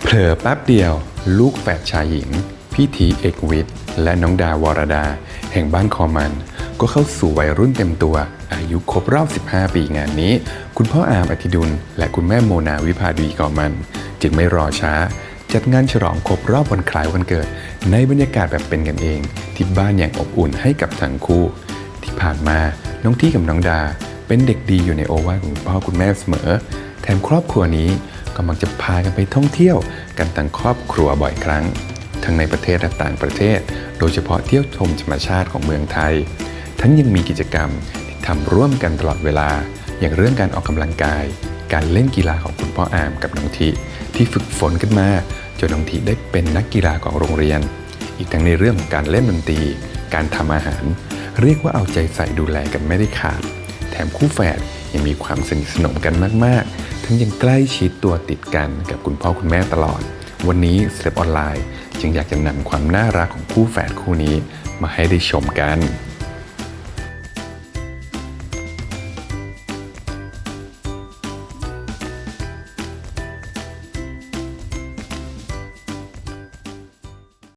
เผลอแป๊บเดียว ลูกแฝดชายหญิง พี่ทีเอกวิทย์ และน้องดาวรดา แห่งบ้านคอมัน ก็เข้าสู่วัยรุ่นเต็มตัว อายุครบรอบ 15 ปีงานนี้ คุณพ่ออามอธิดุล และคุณแม่โมนาวิภาดีกอมัน จึงไม่รอช้า จัดงานฉลองครบรอบวันคล้ายวันเกิด ในบรรยากาศแบบเป็นกันเอง ที่บ้านอย่างอบอุ่นให้กับทั้งคู่ ที่ผ่านมาน้องที่กับน้องดา เป็นเด็กดีอยู่ในโอวาทของคุณพ่อคุณแม่เสมอ แถมครอบครัวนี้ ก็มักจะพากันไปท่องเที่ยวกันทั้งครอบครัวบ่อยครั้ง ทั้งในประเทศและต่างประเทศ โดยเฉพาะเที่ยวชมธรรมชาติของเมืองไทย ทั้งยังมีกิจกรรมที่ทำร่วมกันตลอดเวลา อย่างเรื่องการออกกำลังกาย การเล่นกีฬาของคุณพ่ออามกับน้องทิที่ฝึกฝนกันมาจนน้องทิได้เป็นนักกีฬาของโรงเรียน อีกทั้งในเรื่องของการเล่นดนตรี การทำอาหาร เรียกว่าเอาใจใส่ดูแลกันไม่ได้ขาด แถมคู่แฝดยังมีความสนิทสนมกันมากๆ ทั้งยังใกล้ชิดตัวติดกันกับคุณพ่อคุณแม่ตลอด วันนี้เซฟออนไลน์ จึงอยากจะนำความน่ารักของคู่แฝดคู่นี้มาให้ได้ชมกัน